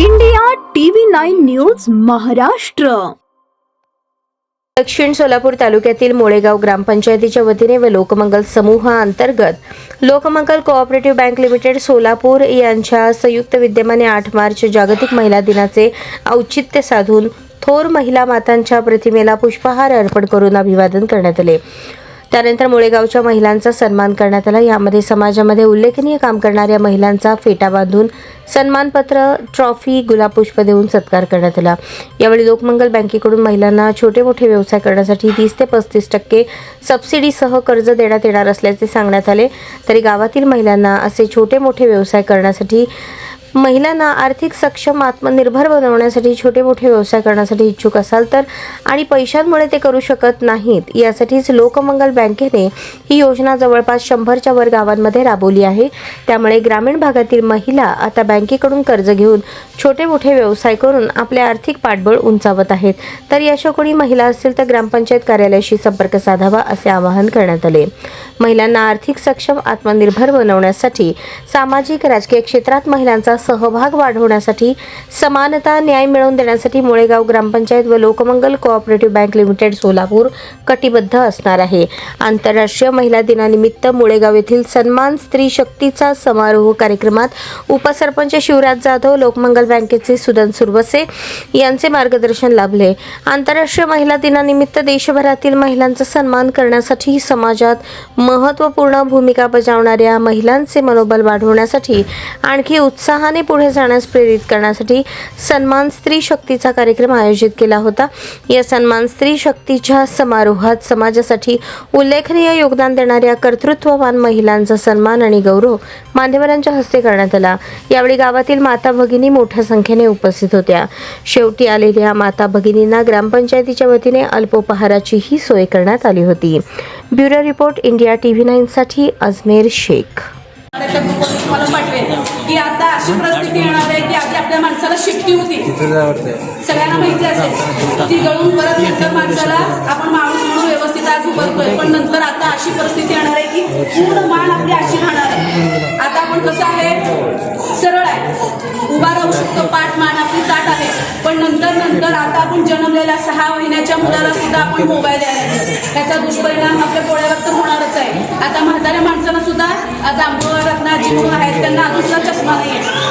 India TV nine news Maharashtra. दक्षिण सोलापूर तालुक्यातील मोळेगाव ग्रामपंचायतीच्या वतीने व Lokmangal समूहाअंतर्गत Lokmangal cooperative bank limited Solapur यांच्या संयुक्त विद्यमाने आठ मार्च जागतिक महिला दिनाचे औचित्य साधून थोर महिला मातांच्या प्रतिमेला पुष्पहार अर्पण करून अभिवादन करण्यात आले. त्यानंतर मुळेगावच्या महिलांचा सन्मान करण्यात आला. यामध्ये समाजामध्ये उल्लेखनीय काम करणाऱ्या महिलांचा फेटा बांधून सन्मानपत्र ट्रॉफी गुलाबपुष्प देऊन सत्कार करण्यात आला. यावेळी लोकमंगल बँकेकडून महिलांना छोटे मोठे व्यवसाय करण्यासाठी तीस ते पस्तीस टक्के सबसिडीसह कर्ज देण्यात येणार असल्याचे सांगण्यात आले. तरी गावातील महिलांना असे छोटे मोठे व्यवसाय करण्यासाठी महिलांना आर्थिक सक्षम आत्मनिर्भर बनवण्यासाठी छोटे मोठे व्यवसाय करण्यासाठी इच्छुक असाल तर आणि पैशांमुळे ते करू शकत नाहीत यासाठीच लोकमंगल बँकेने ही योजना जवळपास शंभरच्या वर गावांमध्ये राबवली आहे. त्यामुळे ग्रामीण भागातील महिला आता बँकेकडून कर्ज घेऊन छोटे मोठे व्यवसाय करून आपले आर्थिक पाठबळ उंचावत आहेत. तर अशा कोणी महिला असतील तर ग्रामपंचायत कार्यालयाशी संपर्क साधावा असे आवाहन करण्यात आले. महिलांना आर्थिक सक्षम आत्मनिर्भर बनवण्यासाठी सामाजिक राजकीय क्षेत्रात महिलांचा सहभाग वाढवण्यासाठी समानता न्याय मिळवून देण्यासाठी मुळेगाव ग्रामपंचायत व Lokmangal cooperative bank limited Solapur कटिबद्ध असणार आहे. आंतरराष्ट्रीय महिला दिनानिमित्त मुळेगाव येथील सन्मान स्त्री शक्तीचा समारोह कार्यक्रमात उपसरपंच शिवराज जाधव लोकमंगल बँकेचे सुदन सुरवसे यांचे मार्गदर्शन लाभले. आंतरराष्ट्रीय महिला दिनानिमित्त देशभरातील महिलांचा सन्मान करण्यासाठी समाजात महत्त्वपूर्ण भूमिका बजावणाऱ्या महिलांचे मनोबल वाढवण्यासाठी आणखी उत्साह उत्साहाने पुढे जाण्यास प्रेरित करण्यासाठी सन्मान स्त्री शक्तीचा कार्यक्रम आयोजित केला होता. या सन्मान स्त्री शक्तीच्या समारोहात समाजासाठी उल्लेखनीय योगदान देणाऱ्या कर्तृत्ववान महिलांचा सन्मान आणि गौरव मान्यवरांच्या हस्ते करण्यात आला. यावेळी गावातील माता भगिनी मोठ्या संख्येने उपस्थित होत्या. शेवटी आलेल्या माता भगिनींना ग्रामपंचायतीच्या वतीने अल्पोपहाराची ही सोय करण्यात आली होती. Bureau report India TV nine साठी अजमेर शेख. माणसाला शिट्टी होती. सगळ्यांना माहिती असेल. ती गळून परत नंतर माणसाला आपण माणूस म्हणून व्यवस्थित आज उभारतोय. पण नंतर आता अशी परिस्थिती येणार आहे की पूर्ण मान आपली अशी राहणार आहे. आता आपण कसं आहे? सरळ आहे. उभा राहू शकतो पाठ मान आपली ताट आहे. पण नंतर नंतर आता आपण जन्मलेल्या सहा महिन्याच्या मुलाला सुद्धा आपण मोबाईल द्यायला त्याचा दुष्परिणाम आपल्या डोळ्यावर तर होणारच आहे. आता म्हाताऱ्या माणसांना सुद्धा जांभूळ रत्नाजी म्हणून आहेत. त्यांना अजून चष्मा नाही आहे